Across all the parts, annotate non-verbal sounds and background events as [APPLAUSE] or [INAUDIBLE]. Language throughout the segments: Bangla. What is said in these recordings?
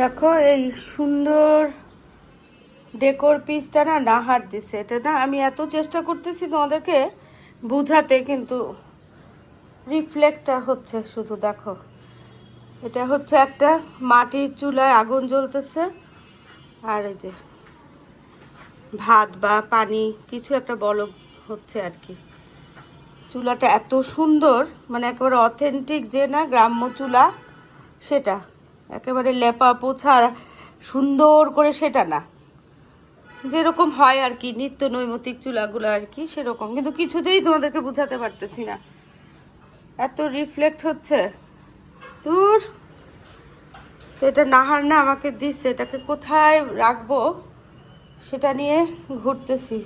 দেখো, এই সুন্দর ডেকোর পিসটা না নাহার দিছে। এটা না আমি এত চেষ্টা করতেছি তোমাদেরকে বুঝাতে, কিন্তু রিফ্লেক্টটা হচ্ছে শুধু দেখো। এটা হচ্ছে একটা মাটির চুলায় আগুন জ্বলতেছে। আর এই যে ভাত বা পানি, কিছু একটা বলক হচ্ছে আর কি। চুলাটা এত সুন্দর মানে একেবারে অথেন্টিক যে না গ্রাম্য চুলা, সেটা। একেবারে লেপা পোছা সুন্দর করে সেটা না যেরকম হয় আর কি, নিত্য নৈমিত্তিক চুলাগুলো আর কি সেরকম। কিন্তু কিছুতেই তোমাদেরকে বোঝাতে পারতেছি না। এত রিফ্লেক্ট হচ্ছে। দূর। তো এটা নাহার না আমাকে দিচ্ছে, এটাকে কোথায় রাখব সেটা নিয়ে ঘুরতেছি।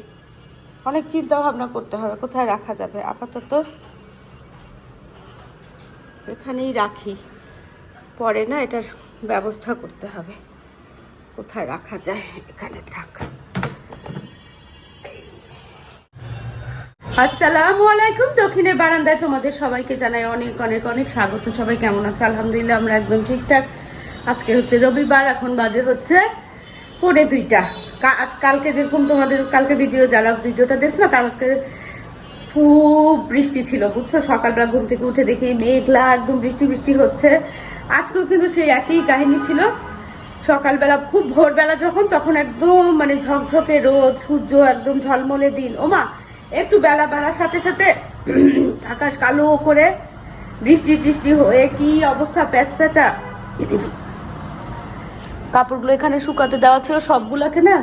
অনেক চিন্তা ভাবনা করতে হবে, কোথায় রাখা যাবে? আপাতত এখানেই রাখি। পরে না এটার ব্যবস্থা করতে হবে। কোথায় রাখা যায়? এখানে থাক। আসসালামু আলাইকুম। দক্ষিণের বারান্দায় তোমাদের সবাইকে জানাই অনেক অনেক অনেক স্বাগত। সবাই কেমন আছে? আলহামদুলিল্লাহ, আমরা একদম ঠিকঠাক। আজকে হচ্ছে রবিবার, এখন বাজে হচ্ছে পৌনে দুইটা। আজ কালকে যেরকম তোমাদের, কালকে ভিডিও যারা ভিডিওটা দেখছ না, কালকে খুব বৃষ্টি ছিল, বুঝছ? সকালবেলা ঘুম থেকে উঠে দেখি মেঘলা, একদম বৃষ্টি বৃষ্টি হচ্ছে। আজকেও কিন্তু সেই একই কাহিনী ছিল। সকালবেলা, খুব ভোরবেলা যখন, তখন একদম মানে ঝকঝকে রোদ, সূর্য একদম ঝলমলে দিন। ওমা একটু বেলা বেলার সাথে সাথে [CLEARS THROAT] আকাশ কালো করে বৃষ্টি টিষ্টি হয়ে কি অবস্থা প্যাচ প্যাচা। কাপড়গুলো এখানে শুকাতে দেওয়া ছিল, সবগুলোকে না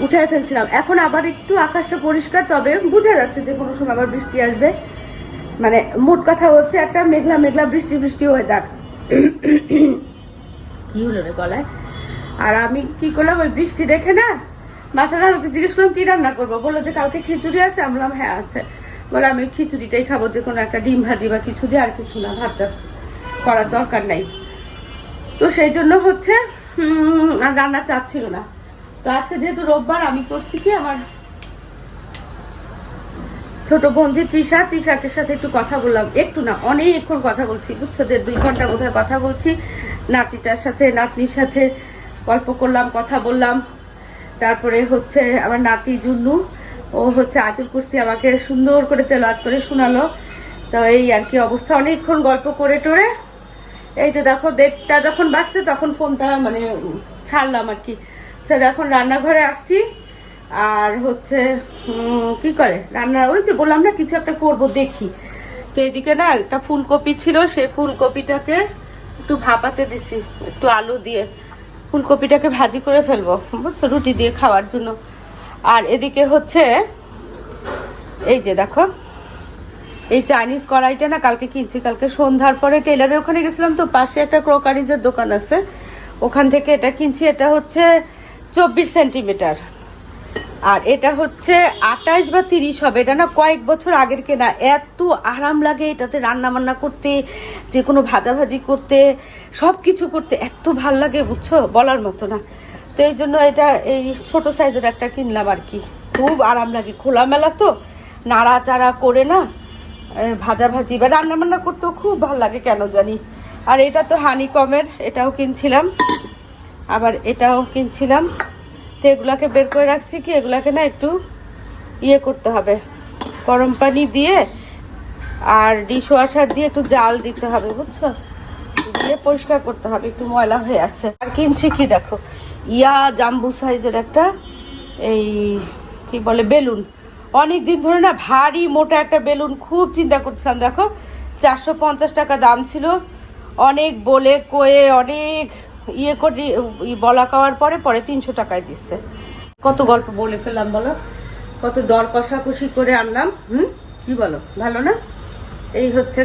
উঠায় ফেলছিলাম। এখন আবার একটু আকাশটা পরিষ্কার, তবে বোঝা যাচ্ছে যে কোনো সময় আবার বৃষ্টি আসবে। মানে মোট কথা হচ্ছে একটা মেঘলা মেঘলা বৃষ্টি বৃষ্টি ওয়েদার কি হলো রে গলায়? আর আমি কি করলাম? ওই বৃষ্টি দেখে না আমাকে জিজ্ঞেস করলাম, কি রান্না করব? বলল যে, কালকে খিচুড়ি আছে? আমি বললাম হ্যাঁ আছে। বলে, আমি খিচুড়িটাই খাব, যে কোনো একটা ডিম ভাজি বা কিছু দিয়ে আর কিছু না, ভাতটা করার দরকার নাই। তো সেই জন্য হচ্ছে আর রান্নার চাপ ছিল না। তো আজকে যেহেতু রোববার, আমি করছি কি, আমার ছোট বোন যে তৃষা তৃষাকের সাথে একটু কথা বললাম। একটু না, অনেকক্ষণ কথা বলছি, বুঝছ? দেড় দুই ঘণ্টা বোধহয় কথা বলছি। নাতিটার সাথে, নাতনির সাথে গল্প করলাম, কথা বললাম। তারপরে হচ্ছে আমার নাতি জুন্নু, ও হচ্ছে আতুল কুরসি আমাকে সুন্দর করে তেলাওয়াত করে শোনালো। তো এই আর কি অবস্থা। অনেকক্ষণ গল্প করে টোরে। এই যে দেখো, দেড়টা যখন বাজছে, তখন ফোনটা মানে ছাড়লাম আর কি। এখন রান্নাঘরে আসছি। আর হচ্ছে কি করে? রান্না ওই যে বললাম না, কিছু একটা করব, দেখি। তো এদিকে না, একটা ফুলকপি ছিল সেই ফুলকপিটাকে একটু ভাপাতে দিছি, একটু আলু দিয়ে। ফুলকপিটাকে ভাজি করে ফেলব, বুঝছ? রুটি দিয়ে খাওয়ার জন্য। আর এদিকে হচ্ছে, এই যে দেখো, এই চাইনিজ কড়াইটা না কালকে কিনছি, কালকে সন্ধ্যার পরে টেলারের ওখানে গেছিলাম তো, পাশে একটা ক্রোকারিজের দোকান আছে। ওখান থেকে এটা কিনছি, এটা হচ্ছে চব্বিশ সেন্টিমিটার। আর এটা হচ্ছে আঠাশ বা তিরিশ হবে, এটা না কয়েক বছর আগের কেনা। এত আরাম লাগে এটাতে রান্না বান্না করতে, যে কোনো ভাজাভাজি করতে সব কিছু করতে, এত ভালো লাগে, বুঝছ? বলার মতো না। তো এই জন্য এটা এই ছোট সাইজের একটা কিনলাম আর কি। খুব আরাম লাগে, খোলামেলা তো, নাড়াচাড়া করে না ভাজাভাজি বা রান্না বান্না করতেও খুব ভালো লাগে, কেন জানি। আর এটা তো হানি কমের এটাও কিনছিলাম। আবার এটাও কিনছিলাম। তো এগুলাকে বের করে রাখছি কি, এগুলাকে না একটু ইয়ে করতে হবে। গরম পানি দিয়ে আর ডিশ ওয়াশার দিয়ে একটু জাল দিতে হবে, বুঝছ? দিয়ে পরিষ্কার করতে হবে, একটু ময়লা হয়ে আছে। আর কিনছি কি দেখো, ইয়া জাম্বু সাইজের একটা এই কি বলে, বেলুন। অনেক দিন ধরে না ভারী মোটা একটা বেলুন খুব চিন্তা করছিলাম দেখো, চারশো পঞ্চাশ টাকা দাম ছিল। অনেক বলে, কয়ে, অনেক ইয়ে করে বলা খাওয়ার পরে পরে তিনশো টাকায় দিচ্ছে। কত গল্প বলে ফেললাম, বলো? কত দর কষাকষি করে আনলাম, হুম? কি বলো? ভালো না? এই হচ্ছে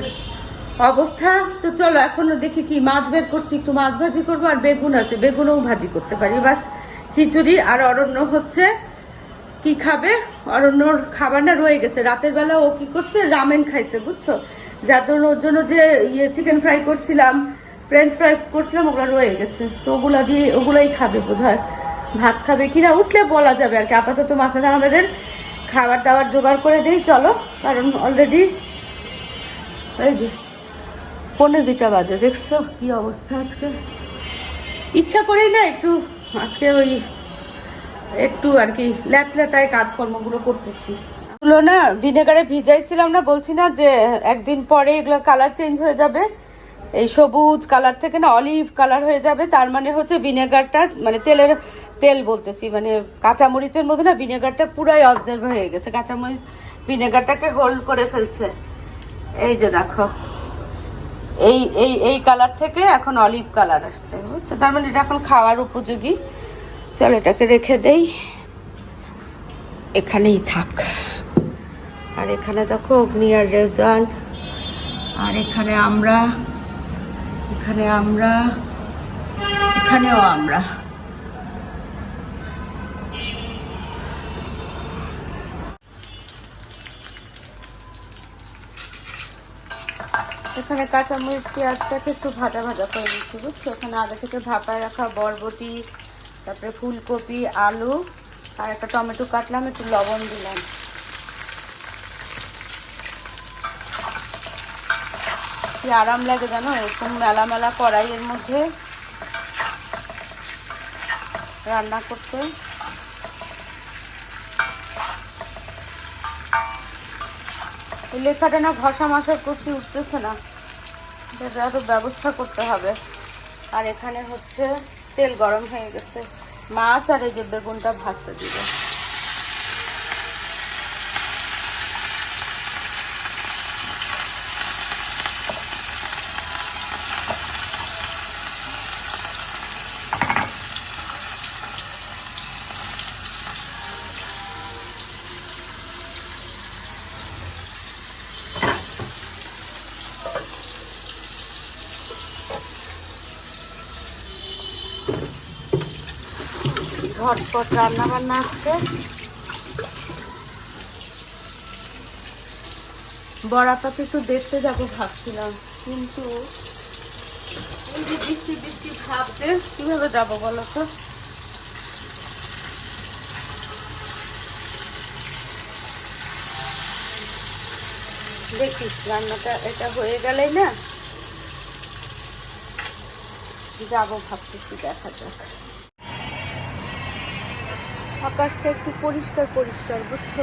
অবস্থা। তো চলো, এখনও দেখি কি মাছ বের করছি, একটু মাছ ভাজি করব, আর বেগুন আছে। বেগুনও ভাজি করতে পারি। বাস, খিচুড়ি আর অরণ্য হচ্ছে কি খাবে? অরণ্যর খাবার না রয়ে গেছে। রাতের বেলা ও কি করছে? রামেন খাইছে, বুঝছ? যার জন্য ওর জন্য যে ইয়ে চিকেন ফ্রাই করছিলাম ফ্রেঞ্চ ফ্রাই করছিলাম, ওগুলো রয়ে গেছে। তো ওগুলা দিয়ে, ওগুলাই খাবে বোধ ভাত খাবে কিনা উঠলে বলা যাবে আর কি। আপাতত মাছের আমাদের খাবার দাবার জোগাড় করে দিই, চলো। কারণ অলরেডি এই যে, পনেরো দুইটা বাজে, দেখছ কি অবস্থা আজকে? ইচ্ছা করেই না একটু, আজকে ওই একটু আর কি ল্যাটল্যাটায় কাজকর্মগুলো করতেছি। এগুলো না, ভিনেগারে ভিজাইছিলাম না, বলছি না যে একদিন পরে এগুলো কালার চেঞ্জ হয়ে যাবে। এই সবুজ কালার থেকে না অলিভ কালার হয়ে যাবে, তার মানে হচ্ছে ভিনেগারটা মানে তেলের তেল বলতেছি মানে কাঁচামরিচের মধ্যে না ভিনেগারটা পুরাই অবজার্ভ হয়ে গেছে, কাঁচামরিচ ভিনেগারটাকে হোল্ড করে ফেলছে। এই যে দেখো, এই এই এই কালার থেকে এখন অলিভ কালার আসছে, বুঝছ? তার মানে এটা এখন খাওয়ার উপযোগী। চল এটাকে রেখে দেই। এখানেই থাক। আর এখানে দেখো অগ্নি আর রেজান। আর এখানে আমরা এখানে আমরা, এখানেও আমরা। এখানে কাঁচামরিচ পেঁয়াজটাকে একটু ভাজা ভাজা করে দিচ্ছি বুঝছ? এখানে আগে থেকে ভাপায় রাখা বরবটি, তারপরে ফুলকপি, আলু, আর একটা টমেটো কাটলাম, একটু লবণ দিলাম। কি আরাম লাগে জানো? এরকম মেলা মেলা কড়াইয়ের মধ্যে রান্না করতে। লেখাটা না ঘষা মশা করতে উঠতেছে না। এটা আরও ব্যবস্থা করতে হবে। আর এখানে হচ্ছে তেল গরম হয়ে গেছে। মাছ আর এই যে বেগুনটা ভাজতে দিবে। ঝটপট রান্না বান্না আসছে বড়াটাকে একটু দেখতে যাব ভাবছিলাম, কিন্তু এই বৃষ্টি বৃষ্টি ভাবছে, কীভাবে যাব বলো তো? দেখি, রান্নাটা এটা হয়ে গেলেই না? যাব ভাবতেছি, দেখা যাক। আকাশটা একটু পরিষ্কার পরিষ্কার, বুঝছ?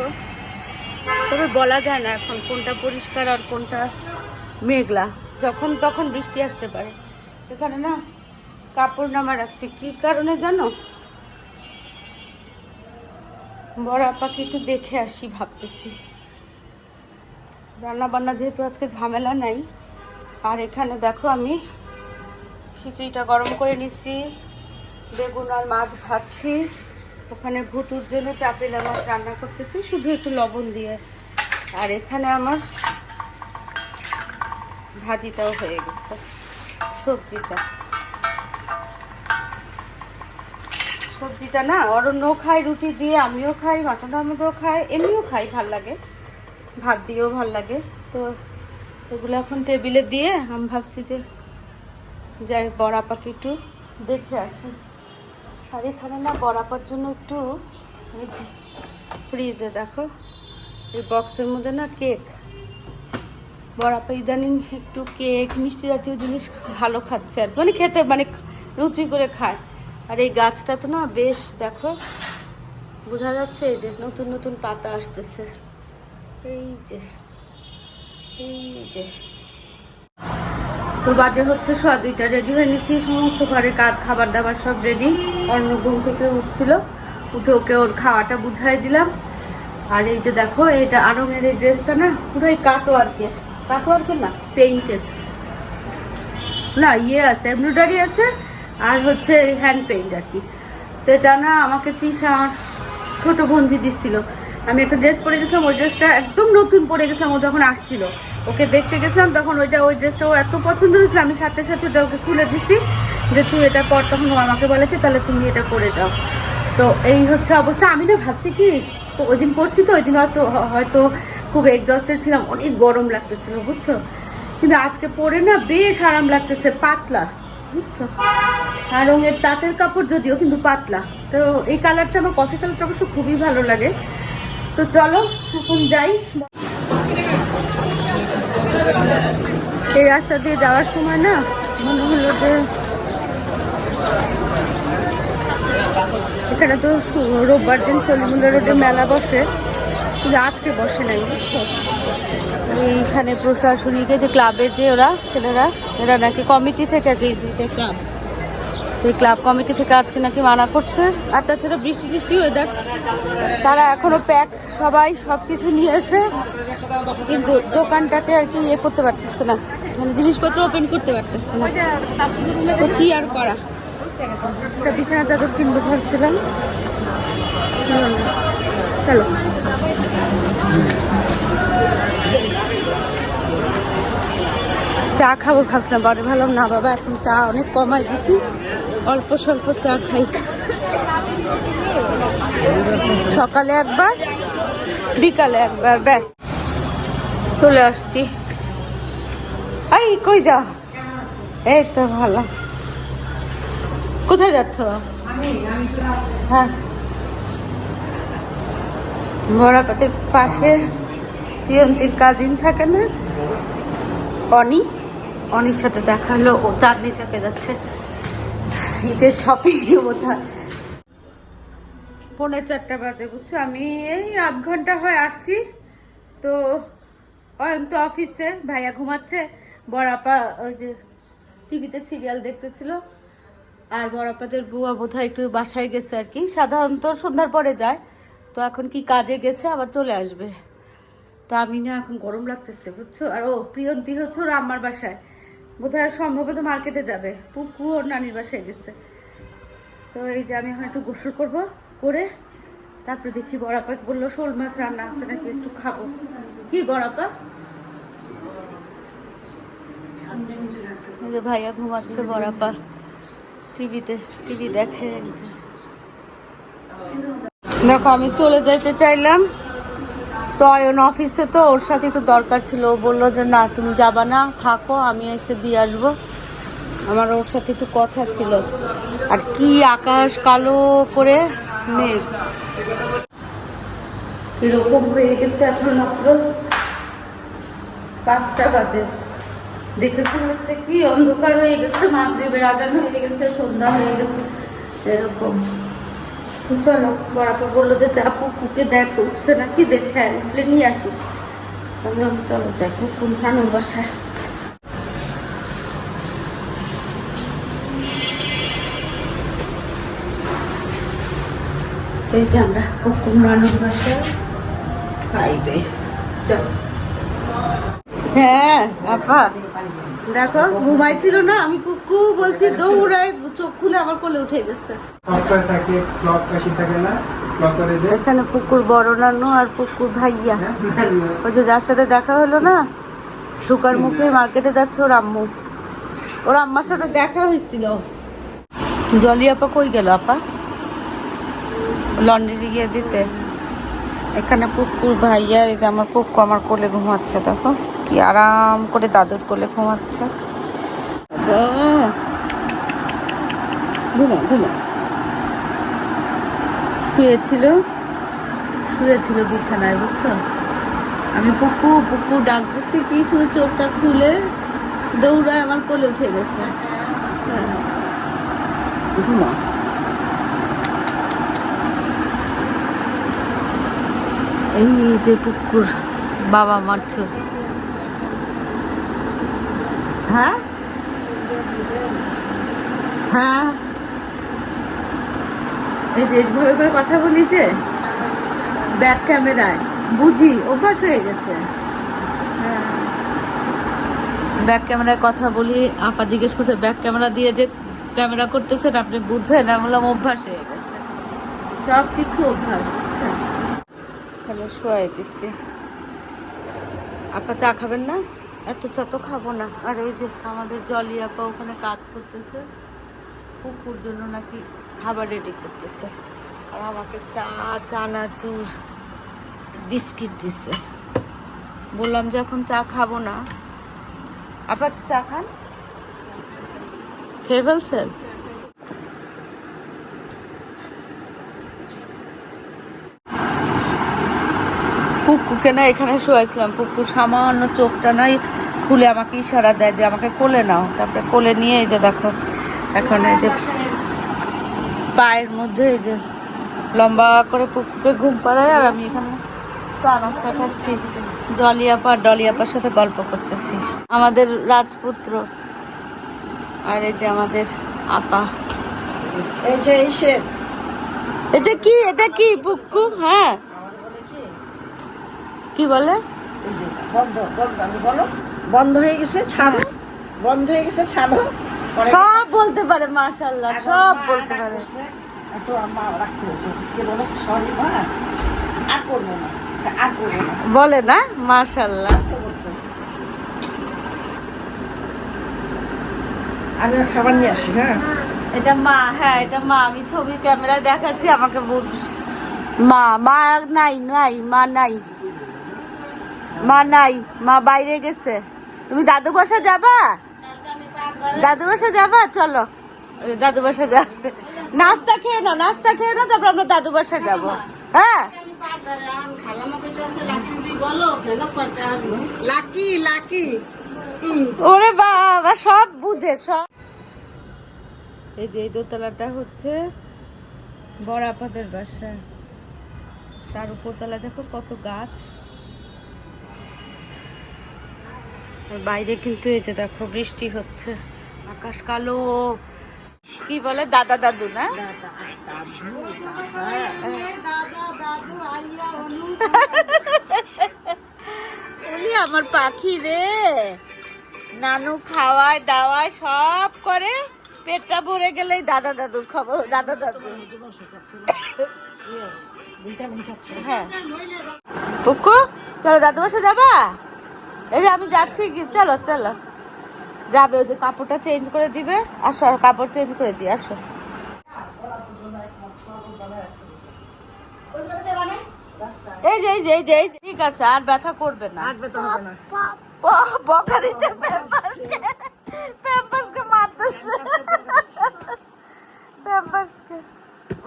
তবে বলা যায় না এখন কোনটা পরিষ্কার আর কোনটা মেঘলা। যখন, তখন বৃষ্টি আসতে পারে। এখানে না কাপড় নামা রাখছি। কি কারণে জানো? বড় আপাকে একটু দেখে আসি, ভাবতেছি। রান্না বান্না যেহেতু আজকে ঝামেলা নাই, আর এখানে দেখো আমি খিচুড়িটা গরম করে নিচ্ছি, বেগুন আর মাছ ভাজছি। ওখানে ভুতুর জন্য চাপেলা মাছ রান্না করতেছি, শুধু একটু লবণ দিয়ে। আর এখানে আমার ভাজিটাও হয়ে গেছে, সবজিটা। সবজিটা না, অরণ্যও খাই রুটি দিয়ে আমিও খাই মাসাদ আহমেদও খাই এমনিও খাই, ভালো লাগে। ভাত দিয়েও ভালো লাগে। তো এগুলো এখন টেবিলে দিয়ে আমি ভাবছি যে যাই বড়া পাখি একটু দেখে আসি। আর এখানে না বরাপার জন্য একটু ফ্রিজে দেখো, এই বক্সের মধ্যে না কেক বরাপা ইদানিং একটু কেক মিষ্টি জাতীয় জিনিস ভালো খাচ্ছে আর। মানে খেতে মানে রুচি করে খায়। আর এই গাছটা তো না বেশ, দেখো, বোঝা যাচ্ছে যে নতুন নতুন পাতা আসতেছে। এই যে এই যে। তো বাজে হচ্ছে সোয়া দুইটা রেডি হয়ে নিছি, সমস্ত ঘরে কাজ খাবার দাবার সব রেডি অন্য ঘুম থেকে উঠছিল। উঠে ওকে ওর খাওয়াটা বুঝাই দিলাম। আর এই যে দেখো, এটা আরঙের এই ড্রেসটা না, পুরোই কাটো আর কি কাটো আর কি না পেইন্টেড না ইয়ে আছে, এমব্রয়ডারি আছে, আর হচ্ছে হ্যান্ড পেইন্ট আর কি। তো এটা না আমাকে তৃষা আমার ছোটো বোনজি দিচ্ছিল। আমি একটা ড্রেস পরে গেছিলাম, ওই ড্রেসটা একদম নতুন পরে গেছিলাম, ও যখন আসছিল। ওকে দেখতে গেছিলাম, তখন ওইটা, ওই ড্রেসটা ও এত পছন্দ হয়েছিল, আমি সাথে সাথে ওটা ওকে খুলে দিছি। যে তুই এটা পর তখন আমাকে বলে কি তাহলে তুমি এটা করে যাও। তো এই হচ্ছে অবস্থা। আমি না ভাবছি কি ওই দিন পড়ছি তো, ওই দিন হয়তো হয়তো খুব এক্সস্টেড ছিলাম, অনেক গরম লাগতেছিল, বুঝছ? কিন্তু আজকে পরে না বেশ আরাম লাগতেছে, পাতলা, বুঝছ? আর রঙের তাঁতের কাপড় যদিও, কিন্তু পাতলা। তো এই কালারটা আমার কফি কালারটা অবশ্য খুবই ভালো লাগে। তো চলো, এখন যাই। এই রাস্তা দিয়ে যাওয়ার সময় না মনে হলো যে এখানে তো রোববার দিন সলিমুল্লা রোডে মেলা বসে, কিন্তু আজকে বসে নাই? এইখানে প্রশাসনিকে যে ক্লাবের যে ওরা, ছেলেরা, এরা নাকি কমিটি থেকে আর কি ক্লাব তো এই ক্লাব কমিটি থেকে আজকে নাকি মানা করছে। আর তাছাড়া বৃষ্টি টিষ্টি ওয়েদার তারা এখনও প্যাক সবাই সব কিছু নিয়ে এসে, কিন্তু দোকানটাকে আর কি ইয়ে করতে পারতেছে না। মানে জিনিসপত্র ওপেন করতে পারতেছে না। তো কি আর করা? একটা বিছানা চাদর কিনবো ভাবছিলাম। চলো। চা খাব ভাবছিলাম, বাড়ি ভালো না বাবা, এখন চা অনেক কমাই দিছি অল্প স্বল্প চা খাই। সকালে একবার, বিকালে একবার, ব্যাস। চলে আসছি। এই, কই যা এই তো ভালো। কোথায় যাচ্ছ? হ্যাঁ। বড়াপাতের পাশে প্রিয়ন্তীর কাজিন থাকে না? অনি? অনির সাথে দেখা হলো ও চাঁদনি চকে যাচ্ছে। ঈদের শপিং বোধহয় পৌনে চারটা বাজে বুঝছ? আমি এই আধ ঘণ্টা হয় আসছি। তো অয়ন্ত অফিসে ভাইয়া ঘুমাচ্ছে। বড়াপা ওই যে টিভিতে সিরিয়াল দেখতেছিল। আর বড়াপাদের বুয়া বোধহয় একটু বাসায় গেছে আর কি। সাধারণত সন্ধ্যার পরে যায়। তো এখন কি কাজে গেছে আবার চলে আসবে। তো আমি না এখন গরম লাগতেছে বুঝছ? আর ও প্রিয়ন্তী হচ্ছে ওর আম্মার বাসায়। বোধহয় সম্ভবত মার্কেটে যাবে। পুকু ওর নানির বাসায় গেছে। তো এই যে আমি এখন একটু গোসল করব করে তারপরে দেখি বড়াপা বলল শোল মাছ রান্না আছে নাকি একটু খাব। কি বড়াপা? ভাইয়া ঘুমাচ্ছে বড়াপা। টিভিতে, টিভি দেখে। দেখো, আমি চলে যাইতে চাইলাম। তো অয়ন অফিসে তো, ওর সাথে একটু দরকার ছিল। ও বলল যে, না, তুমি যাবা না, থাকো, আমি এসে দিয়ে আসব। আমার ওর সাথে একটু কথা ছিল। আর কি আকাশ কালো করে মেঘ। এরকম হয়ে গেছে এখন মাত্র পাঁচটা বাজে। দেখে হচ্ছে কি অন্ধকার হয়ে গেছে মাগরীবের আজান হয়ে গেছে সন্ধ্যা হয়ে গেছে এরকম। চলো বরাবর বলল যে যা পুকুকে দেখ উঠছে নাকি দেখে উঠলে নিয়ে আসিস। বললাম, চলো যাই পুকুর নানুর বাসায়। এই যে আমরা পুকুর নানুর বাসায় খাইবে চলো। হ্যাঁ আপা। দেখো ঘুমাইছিল না আমি কুকু বলছি দৌড়ায় চোখ খুলে আমার কোলে উঠে গেছে। থাকে ক্লক বেশি থাকে না? এখানে পুকুর বড় নানু আর পুকুর ভাইয়া। ওই যে যার সাথে দেখা হলো না ঢুকার মুখে মার্কেটে যাচ্ছে ওর আম্মু। ওর আম্মার সাথে দেখা হয়েছিল। জলি আপা কই গেল আপা? লন্ড্রি গিয়ে দিতে। এখানে পুকুর ভাইয়া এই যে আমার পুকু আমার কোলে ঘুমাচ্ছে দেখো। কি আরাম করে দাদুর কোলে ঘুমাচ্ছে। শুয়েছিল শুয়েছিল বিছানায়, বুঝছ? আমি পুকু পুকু ডাক দিচ্ছি কি শুধু চোখটা খুলে দৌড়ায় আমার কোলে উঠে গেছে। হ্যাঁ। ঘুমা। এই যে পুকুর, বাবা মার ছবি হ্যাঁ? হ্যাঁ? এই যে এইভাবে করে কথা বলি যে ব্যাক ক্যামেরায় বুঝি, অভ্যাস হয়ে গেছে। ব্যাক ক্যামেরায় কথা বলি, আপা জিজ্ঞেস করছে ব্যাক ক্যামেরা দিয়ে যে ক্যামেরা করতেছেন, আপনি বুঝেন? আমি বললাম, অভ্যাস হয়ে গেছে। সব কিছু অভ্যাস, বুঝছেন? এখানে শোয়াই দিচ্ছি আপা চা খাবেন না? এত চা তো খাব না। আর ওই যে আমাদের জলি আপা ওখানে কাজ করতেছে কুকুর জন্য নাকি খাবার রেডি করতেছে। আর আমাকে চা, চানা, চুর, বিস্কিট দিছে। বললাম যে এখন চা খাব না। আপনার চা খান। খেয়ে ফেলছেন? পুকুকে না এখানে শুয়েছিলাম পুকুর সামান্য চোখটা নাই খুলে আমাকে ইশারা দেয় যে আমাকে কোলে নাও। তারপরে কোলে নিয়ে এই যে দেখো এখন এই যে পায়ের মধ্যে এই যে লম্বা করে পুকুকে ঘুম পাড়ায় আর আমি এখানে চা নাস্তা খাচ্ছি। জলিয়াপা ডলিয়াপার সাথে গল্প করতেছি। আমাদের রাজপুত্র আর এই যে আমাদের আপা। এই যে শেষ। এটা কি? এটা কি পুক্কু হ্যাঁ। কি বলে? বন্ধ বন্ধ আমি বলো বন্ধ হয়ে গেছে ছাড়ো। বন্ধ হয়ে গেছে ছাড়ো। সব বলতে পারে মাশাল্লাহ সব বলতে পারে। তো মা রাগ করেছে। কে বলে? সরি মা। আর করব না আর করব না। বলে না বলছে আমি খাবার নিয়ে আসি হ্যাঁ? এটা মা হ্যাঁ এটা মা আমি ছবি ক্যামেরায় দেখাচ্ছি আমাকে বলিস মা মা নাই নাই মা নাই। মা নাই মা বাইরে গেছে। তুমি দাদু বাসা যাবা? দাদু বাসা যাবা? চলো। দাদু বাসা যা। নাস্তা খেয়ে নাও নাস্তা খেয়ে নাও তারপর আমরা দাদু বাসা যাব। হ্যাঁ? লাকি লাকি। ওরে বাবা সব বুঝে সব। এই যে এই দোতলাটা হচ্ছে বড় আপাদের বাসা। তার উপর তলায় দেখো কত গাছ। বাইরে কিন্তু এই যে দেখো বৃষ্টি হচ্ছে আকাশ কালো। কি বলে? দাদা দাদু না? উনি আমার পাখি রে। নানু খাওয়ায় দাওয়ায় সব করে। পেটটা ভরে গেলেই দাদা দাদুর খবর দাদা দাদু। হ্যাঁ। পুকু চলো দাদু বসে যাবা? এই যে আমি যাচ্ছি চলো চলো। যাবে ওই যে কাপড়টা চেঞ্জ করে দিবে। আসো আর কাপড় চেঞ্জ করে দিয়ে আসো। এই যে এই যে এই যে এই যে, ঠিক আছে আর ব্যথা করবে না। হবে বকা দিচ্ছে প্যাম্পাসকে প্যাম্পাসকে মারতেছে। প্যাম্পাসকে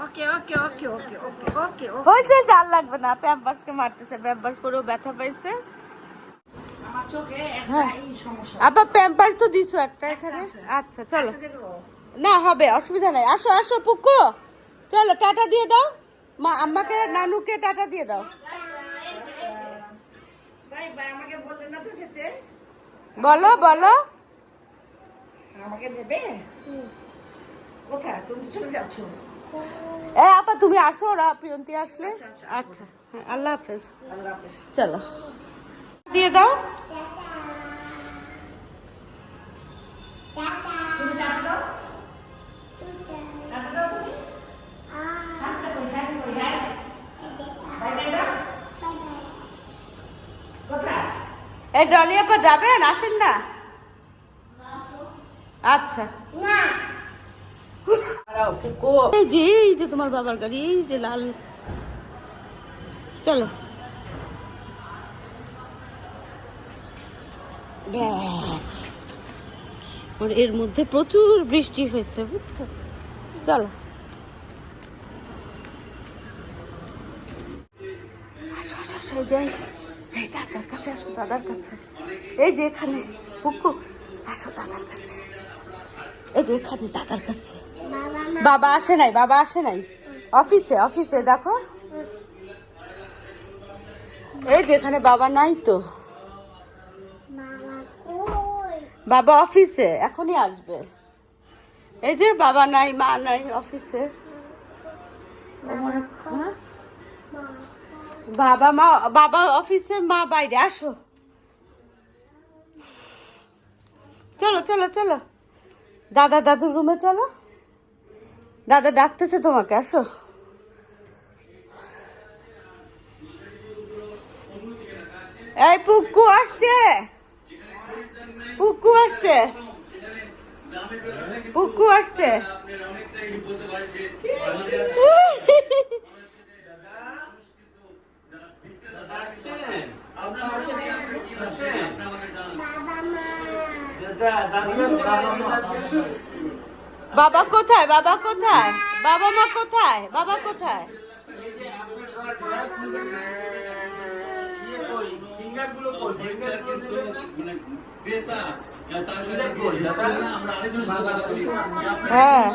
ওকে ওকে ওকে ওকে ওকে ওকে হয়েছে জাল লাগবে না। প্যাম্পাসকে মারতেছে প্যাম্পাস করেও ব্যথা পাইছে আমার চোখে হ্যাঁ। একটা এই সমস্যা আবার প্যাম্পাস তো দিছো একটা এখানে? আচ্ছা চলো। না হবে অসুবিধা নাই। আসো আসো পুকু। চলো টাটা দিয়ে দাও। মা আম্মাকে নানুকে টাটা দিয়ে দাও। ভাই ভাই আমাকে বললেন না তো যেতে? বলো বলো। আমাকে দেবে? কোথায়? তুমি চলে যাচ্ছ। এ আপা তুমি আসো ওরা প্রিয়ন্তি আসলে। আচ্ছা হ্যাঁ আল্লাহ হাফেজ। আল্লাহ হাফেজ। চলো। দিয়ে দাও। হ্যাঁ হ্যাঁ। এই ডলি আপা যাবেন আসেন না? আচ্ছা। এই যে এই যে তোমার বাবার গাড়ি এই যে লাল। চলো। ব্যাস আর এর মধ্যে প্রচুর বৃষ্টি হয়েছে বুঝছ? চলো। এই যাই এই দাদার কাছে আসো দাদার কাছে। এই যে এখানে পুকু আসো দাদার কাছে। এই যে এখানে দাদার কাছে। বাবা আসে নাই বাবা আসে নাই। অফিসে অফিসে দেখো। এই যে এখানে বাবা নাই তো। বাবা অফিসে, এখনই আসবে। এই যে বাবা নাই, মা নাই অফিসে? বাবা মা, বাবা অফিসে, মা বাইরে, আসো। চলো চলো চলো। দাদা, দাদুর রুমে চলো। দাদা ডাকতেছে তোমাকে, আসো। এই, পুকু আসছে। পুক্কু আসছে। পুক্কু আসছে। বাবা কোথায়? বাবা কোথায়? বাবা মা কোথায়? বাবা কোথায়? হ্যাঁ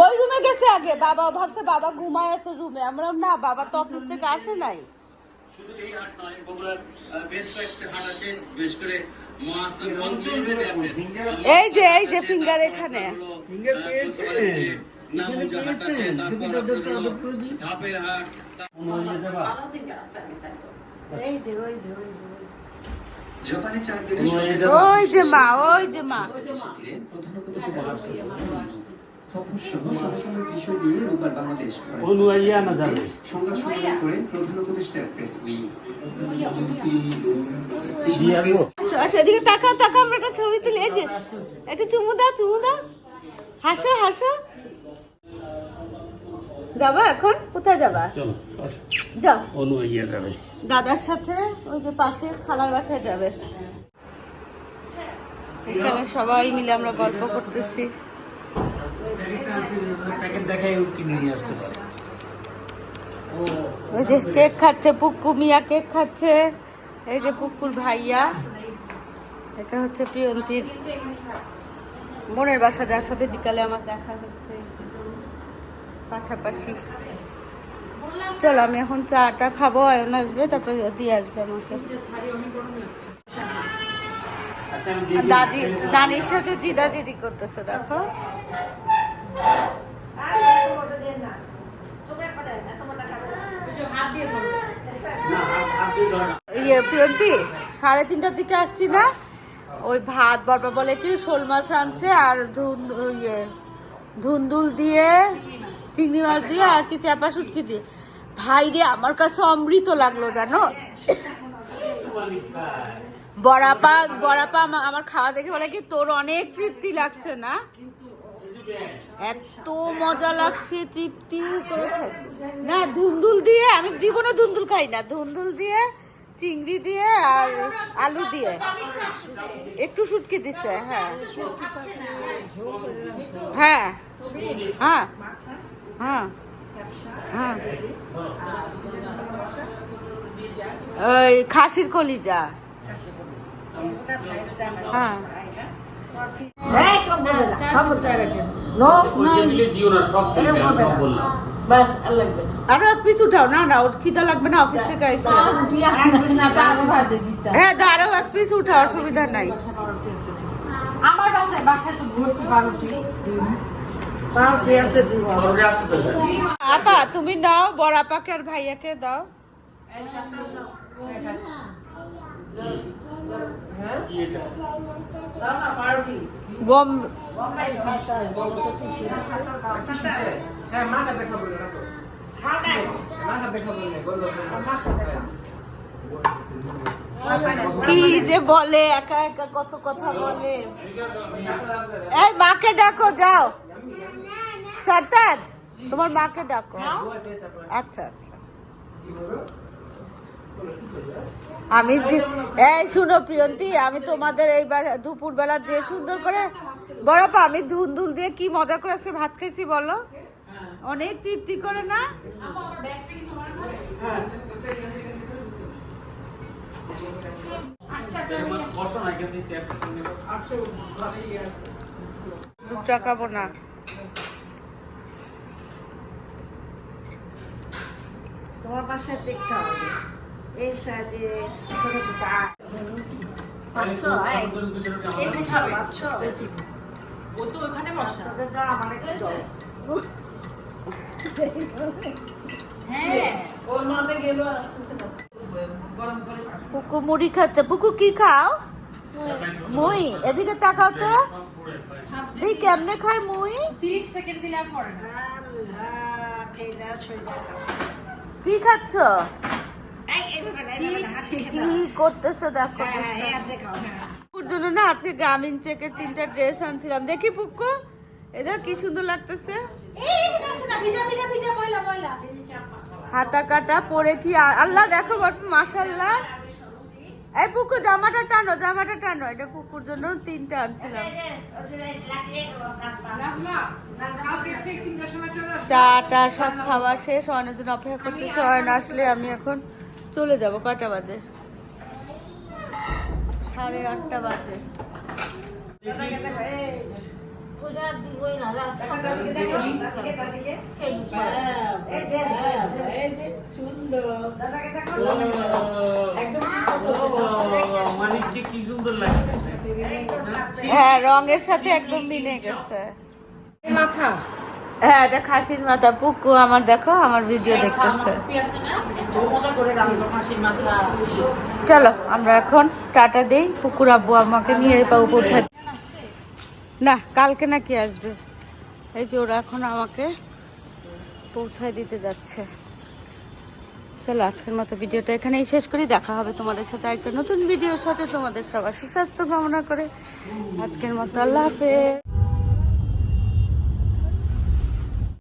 ওই রুমে গেছে আগে বাবা ভাবছে বাবা ঘুমায় আছে রুমে আমরা না বাবা তো অফিস থেকে আসে নাই এই যে, এই যে এখানে। ফিঙ্গার পেয়েছে হাট এই যে ওই যে ওই যে জাপানে চার দিনের ওই যে মা ওই যে মা প্রধান উপদেষ্টা সফর সহ সমসাময়িক বিষয় নিয়ে রোববার বাংলাদেশ সংবাদ সম্মেলন করেন প্রধান উপদেষ্টা প্রেস উইং। এসময় প্রেস আসো, আসো এদিকে তাকাও তাকাও আমরা একটা ছবি তুলি যে একটা চুমু দাও চুমু দাও। হাসো হাসো। যাবা এখন? কোথায় যাবা? যাও। অনু ইয়ে যাবে। দাদার সাথে ওই যে পাশে খালার বাসায় যাবে। এখানে সবাই মিলে আমরা গল্প করতেছি। ওই যে কেক খাচ্ছে পুক্কু মিয়া কেক খাচ্ছে। এই যে পুক্কুর ভাইয়া। এটা হচ্ছে প্রিয়ন্তীর বোনের বাসা, যার সাথে বিকালে আমার দেখা হচ্ছে। পাশাপাশি চলো আমি এখন চাটা খাব আয়ন আসবে তারপরে দিয়ে আসবে আমাকে আচ্ছা। দাদি নানির সাথে জিদা জিদি করতেছে দেখো। ইয়ে প্রিয়ন্তি সাড়ে তিনটার দিকে আসছি না ওই ভাত বাবা বলে কি শোল মাছ আনছে আর ধুন ইয়ে ধুন্দুল দিয়ে চিংড়ি মাছ দিয়ে আর কি চাপা শুটকি দিয়ে ভাই রে, আমার কাছে অমৃত লাগল জানো। বড়াপা বড়াপা আমার খাওয়া দেখে বলে কি তোর অনেক তৃপ্তি লাগছে না? এত মজা লাগছে, তৃপ্তি না, ধুন্দুল দিয়ে, আমি জীবনে ধুন্দুল খাই না। ধুন্দুল দিয়ে, চিংড়ি দিয়ে আর আলু দিয়ে। একটু শুটকি হ্যাঁ হ্যাঁ হ্যাঁ। হ্যাঁ। হ্যাঁ। ওই খাসির কলিজা। হ্যাঁ। আরও এক পিস উঠাও না না ওর খিদা লাগবে না অফিস থেকে এসে হ্যাঁ আরও এক পিস উঠাও অসুবিধা নাই। আমার বাসায় বাসায় তো ভর্তি বারোটি। আপা তুমি নাও বড় আপাকে আর ভাইয়াকে দাও। কি যে বলে একা একা কত কথা বলে। এই মাকে ডাকো যাও। সাতাজ তোমার মাকে ডাকো। আচ্ছা আচ্ছা। আমি এই শুনো প্রিয়ন্তী আমি তোমাদের এইবার দুপুর বেলা যে সুন্দর করে বড়পা আমি ধুন্দুল দিয়ে কি মজা করে আজকে ভাত খাইছি বলো? অনেক তৃপ্তি করে না? এরকম চা খাব না। তোমার বাসায় দেখতে হবে। এই সাজে ছোট ছোট আমার একটু দাও পুকু মুড়ি খাচ্ছে। পুকু কি খাও? মুই এদিকে তাকাও তো। দেখ কেমনে খায় মুই? আল্লাহ, খেয়ে দাও, ছুঁয়ে দাও, খাও। কি খাচ্ছ? কি দাও। করতেছে দেখো হ্যাঁ, হ্যাঁ, হ্যাঁ। জন্য না আজকে গ্রামীণ চেকের তিনটা ড্রেস আনছিলাম। দেখি পুক্কু এটা কি সুন্দর লাগতেছে। হাতা কাটা পরে কি আল্লাহ দেখো মাশাল্লাহ এই পুকু জামাটা টানো জামাটা টানো। এটা পুকুর জন্য তিনটা আনছিলাম। চাটা সব খাওয়া শেষ অনেকজন অপেক্ষা করতেছে অয়ন আসলে আমি এখন চলে যাব। কয়টা বাজে? সাড়ে আটটা বাজে। দিবই না। মানে। হ্যাঁ রঙের সাথে একদম মিলে গেছে। মাথা। হ্যাঁ এটা খাসির মাথা। পুকু আমার দেখো আমার ভিডিও দেখতেছে। চলো আমরা এখন টাটা দেই। পুকুর আব্বু আমাকে নিয়ে পাবো পৌঁছাতে। না, কালকে নাকি আসবে। এই যে ওরা এখন আমাকে পৌঁছায় দিতে যাচ্ছে। চলো, আজকের মতো ভিডিওটা এখানেই শেষ করি। দেখা হবে তোমাদের সাথে একটা নতুন ভিডিওর সাথে। তোমাদের সবার সুস্বাস্থ্য কামনা করে আজকের মতো আল্লাহ হাফেজ।